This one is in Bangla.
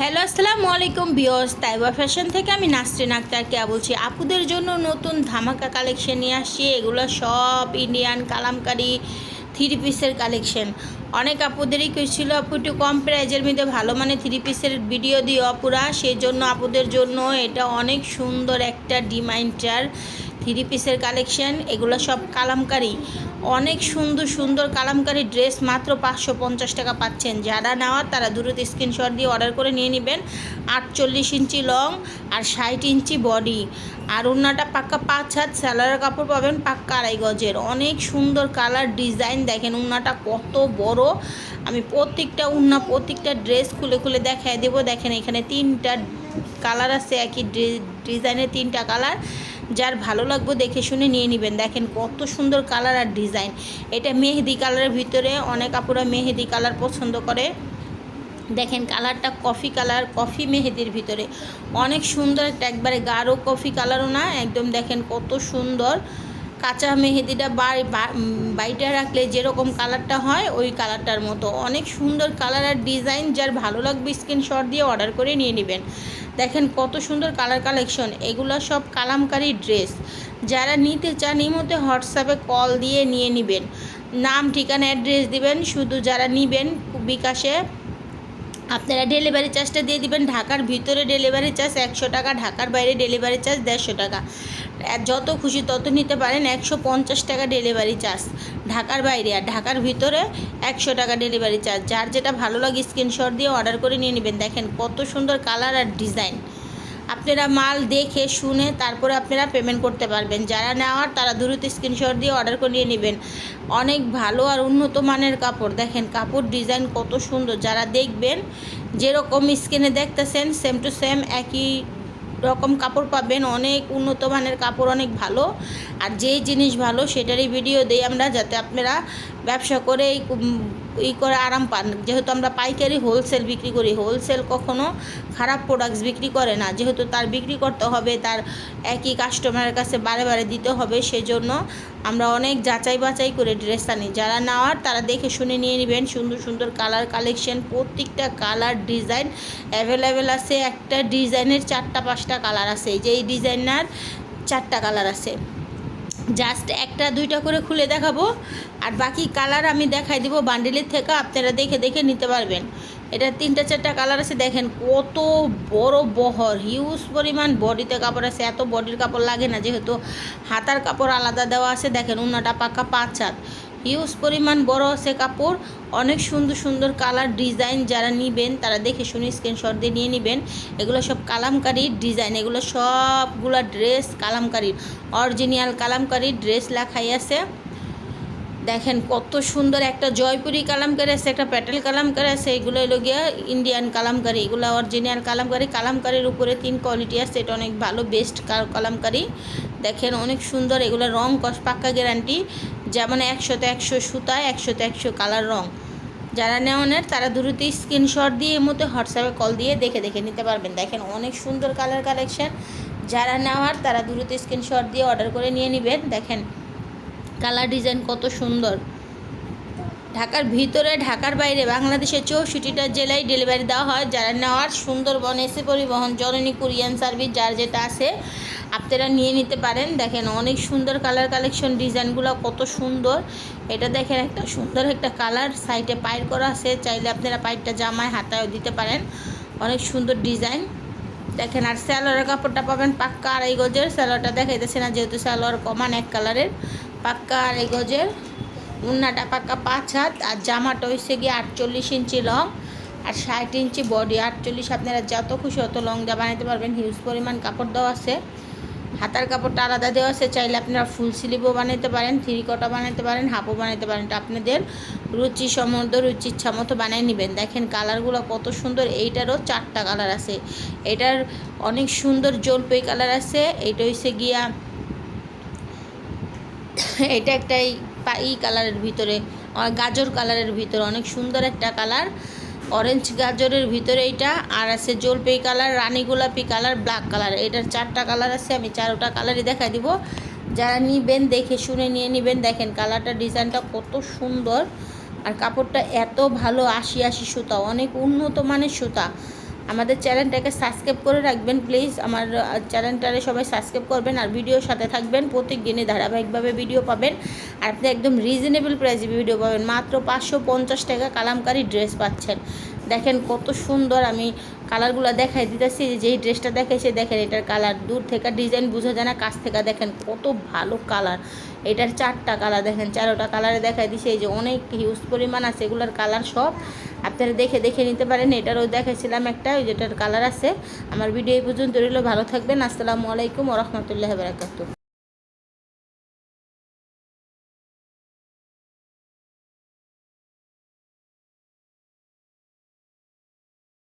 হ্যালো, আসসালামু আলাইকুম বিয়স তাইবা ফ্যাশন থেকে আমি নাসরিন আক্তার কে বলছি, আপুদের জন্য নতুন ধামাকা কালেকশন নিয়ে আসছি। এগুলো সব ইন্ডিয়ান কালামকারি থ্রি পিসের কালেকশন। অনেক আপুদেরই ছিল, আপু একটু কম প্রাইজের মধ্যে ভালো মানে থ্রি পিসের ভিডিও দিও আপুরা। সেই জন্য আপুদের জন্য এটা অনেক সুন্দর একটা ডিমাইন্ডার থ্রি পিসের কালেকশন, এগুলো সব কালামকারি। অনেক সুন্দর সুন্দর কালামকারি ড্রেস মাত্র পাঁচশো পঞ্চাশ টাকা পাচ্ছেন। যারা নেওয়ার তারা দ্রুত স্ক্রিনশট দিয়ে অর্ডার করে নিয়ে নেবেন। আটচল্লিশ ইঞ্চি লং আর ষাট ইঞ্চি বডি। আর ওনাটা পাক্কা পাঁচ হাত স্যালারের কাপড় পাবেন পাক্কা আড়াই গজের। অনেক সুন্দর কালার ডিজাইন, দেখেন উন্নাটা কত বড়। আমি প্রত্যেকটা উন্না প্রত্যেকটা ড্রেস খুলে খুলে দেখায় দেবো। দেখেন এখানে তিনটা কালার আছে, একই ডিজাইনের তিনটা কালার। যার ভালো লাগবে দেখে শুনে নিয়ে নেবেন। দেখেন কত সুন্দর কালার আর ডিজাইন। এটা মেহেদি কালারের ভিতরে অনেক আপুরা মেহেদি কালার পছন্দ করে। দেখেন কালারটা কফি কালার, কফি মেহেদির ভিতরে। অনেক সুন্দর একটা একবারে গাঢ় কফি কালারও না, একদম দেখেন কত সুন্দর। কাঁচা মেহেদিটা বাড়িটা রাখলে যেরকম কালারটা হয়, ওই কালারটার মতো। অনেক সুন্দর কালার আর ডিজাইন, যার ভালো লাগবে স্ক্রিনশট দিয়ে অর্ডার করে নিয়ে নেবেন। দেখেন কত সুন্দর কালার কালেকশন এগুলো সব কালামকারী ড্রেস যারা নিতে চান এই মধ্যে হোয়াটসঅ্যাপে কল দিয়ে নিয়ে নেবেন। নাম, ঠিকানা অ্যাড্রেস দিবেন, শুধু যারা নিবেন বিকাশে। আপনারা ডেলিভারি চার্জটা দিয়ে দিবেন, ঢাকার ভিতরে ডেলিভারি চার্জ একশো টাকা, ঢাকার বাইরে ডেলিভারি চার্জ দেড়শো টাকা। যত খুশি তত নিতে পারেন, একশো পঞ্চাশ টাকা ডেলিভারি চার্জ ঢাকার বাইরে, আর ঢাকার ভিতরে একশো টাকা ডেলিভারি চার্জ যার যেটা ভালো লাগে স্ক্রিনশট দিয়ে অর্ডার করে নিয়ে নেবেন। দেখেন কত সুন্দর কালার আর ডিজাইন আপনারা মাল দেখে, শুনে তারপরে আপনারা পেমেন্ট করতে পারবেন। যারা নেওয়ার, তারা দ্রুত স্ক্রিনশট দিয়ে অর্ডার করে নিয়ে নেবেন। অনেক ভালো আর উন্নত মানের কাপড়। দেখেন, কাপড় ডিজাইন কত সুন্দর। যারা দেখবেন, যেরকম স্ক্রিনে দেখতেছেন সেম টু সেম একই রকম কাপড় পাবেন। অনেক উন্নত মানের কাপড়, অনেক ভালো। আর যেই জিনিস ভালো, সেটারই ভিডিও দিই আমরা, যাতে আপনারা ব্যবসা করে ই করে আরাম পান। যেহেতু আমরা পাইকারি হোলসেল বিক্রি করি হোলসেল কখনো খারাপ প্রোডাক্টস বিক্রি করে না। যেহেতু তার বিক্রি করতে হবে, তার একই কাস্টমারের কাছে বারে বারে দিতে হবে, সেজন্য আমরা অনেক যাচাই বাছাই করে ড্রেস আনি। যারা নেওয়ার তারা দেখে শুনে নিয়ে নেবেন। সুন্দর সুন্দর কালার কালেকশন প্রত্যেকটা কালার ডিজাইন অ্যাভেলেবেল আছে। একটা ডিজাইনের চারটা, পাঁচটা কালার আছে। যে এই ডিজাইনার চারটা কালার আছে। জাস্ট একটা, দুইটা করে খুলে দেখাবো। আর বাকি কালার আমি দেখাই দিব বান্ডিলের থেকে, আপনারা দেখে দেখে নিতে পারবেন। এটা তিনটা, চারটা কালার আছে, দেখেন কত বড় বহর। হিউজ পরিমাণ বডিতে কাপড় আছে, এত বডির কাপড় লাগে না, যেহেতু হাতার কাপড় আলাদা দেওয়া আছে, দেখেন উন্নাটা পাকা পাঁচ হাত। হিউজ পরিমাণ বড় আছে কাপড়, অনেক সুন্দর সুন্দর কালার ডিজাইন যারা নিবেন, তারা দেখে শুনে স্ক্রিনশট দিয়ে নিয়ে নেবেন। এগুলো সব কালামকারির ডিজাইন এগুলো সবগুলো ড্রেস কালামকারির অরিজিনাল কালামকারির ড্রেস লেখাই আছে। দেখেন কত সুন্দর একটা জয়পুরি কালামকারি আছে, একটা প্যাটেল কালামকারি আছে, এগুলো হলো গিয়া ইন্ডিয়ান কালামকারি, এগুলো অরিজিনাল কালামকারি, কালামকারির উপরে তিন কোয়ালিটি আছে, এটা অনেক ভালো বেস্ট কালামকারি। দেখেন অনেক সুন্দর, এগুলো রং কস, পাক্কা গ্যারান্টি যেমন একশোতে একশো সুতা, একশোতে একশো কালার রং। যারা নেওয়ানের তারা দ্রুত স্ক্রিনশট দিয়ে এর মধ্যে হোয়াটসঅ্যাপে কল দিয়ে দেখে দেখে নিতে পারবেন। দেখেন অনেক সুন্দর কালার কালেকশন যারা নেওয়ার তারা দ্রুত স্ক্রিনশট দিয়ে অর্ডার করে নিয়ে নেবেন। দেখেন কালার ডিজাইন কত সুন্দর। ঢাকার ভিতরে, ঢাকার বাইরে, বাংলাদেশের চৌষট্টিটা জেলায় ডেলিভারি দেওয়া হয়, যারা নেওয়ার সুন্দরবন এসে পরিবহন, জননী কুরিয়ান সার্ভিস, যার যেটা আছে, আপনারা নিয়ে নিতে পারেন। দেখেন, অনেক সুন্দর কালার কালেকশন ডিজাইনগুলো কত সুন্দর। এটা দেখেন, একটা সুন্দর একটা কালার সাইডে পায়ের করা আছে, চাইলে আপনারা পায়েরটা জামায়, হাতায়ও দিতে পারেন। অনেক সুন্দর ডিজাইন দেখেন, আর স্যালোয়ারের কাপড়টা পাবেন পাক্কা আড়াই গজের। স্যালোয়ারটা দেখাইতেছে না, যেহেতু স্যালোয়ার কমান এক কালারের পাক্কা আড়াই গজের। উন্নাটা পাক্কা পাঁচ হাত, আর জামাটা হয়েছে গিয়ে আটচল্লিশ ইঞ্চি লং, আর ষাট ইঞ্চি বডি, আটচল্লিশ আপনারা যত খুশি অত লং যা বানাতে পারবেন। হিউজ পরিমাণ কাপড় দেওয়া আছে। হাতার কাপড়টা আলাদা দেওয়া আছে, চাইলে আপনারা ফুল স্লিভও বানাতে পারেন, থ্রি কটা বানাতে পারেন, হাফও বানাতে পারেন। এটা আপনাদের রুচি সম্বন্ধ রুচি ইচ্ছা মতো বানিয়ে নেবেন। দেখেন কালারগুলো কত সুন্দর, এইটারও চারটা কালার আছে। এটার অনেক সুন্দর জলপাই কালার আছে। এইটা হচ্ছে গিয়া, এটা একটা ই কালারের ভিতরে গাজর কালারের ভিতরে, অনেক সুন্দর একটা কালার। অরেঞ্জ গাজরের ভিতরে এইটা, আর আছে জলপাই কালার, রানী গোলাপি কালার ব্ল্যাক কালার। এটার চারটা কালার আছে, আমি চারোটা কালারই দেখাই দিব। যারা নিবেন দেখে শুনে নিয়ে নেবেন, দেখেন কালারটা, ডিজাইনটা কত সুন্দর। আর কাপড়টা এত ভালো আশি আশি সুতা, অনেক উন্নত মানের সুতা। আমাদের চ্যানেলটাকে সাবস্ক্রাইব করে রাখবেন প্লিজ আমার চ্যানেলটারে সবাই সাবস্ক্রাইব করবেন আর ভিডিওর সাথে থাকবেন। প্রত্যেক দিনে ধারাবাহিকভাবে ভিডিও পাবেন। আর আপনি একদম রিজনেবল প্রাইসে ভিডিও পাবেন। মাত্র পাঁচশো পঞ্চাশ টাকা কালামকারি ড্রেস পাচ্ছেন। দেখেন কত সুন্দর আমি কালারগুলো দেখাই দিতেছি। যেই ড্রেসটা দেখাইছে, দেখেন এটার কালার দূর থেকে ডিজাইন বোঝা যায় না, কাছ থেকে দেখেন কত ভালো কালার এটার চারটা কালার দেখেন চারোটা কালারে দেখাই দিছে। এই যে অনেক হিউজ পরিমাণ আছে এগুলোর কালার সব। আপনারা দেখে দেখে নিতে পারেন, এটারও দেখাইছিলাম একটা, ওই যেটার কালার আছে। আমার ভিডিও এই পর্যন্ত রইল, ভালো থাকবেন, আসসালামু আলাইকুম ওরহমতুল্লাহ বারাকাতু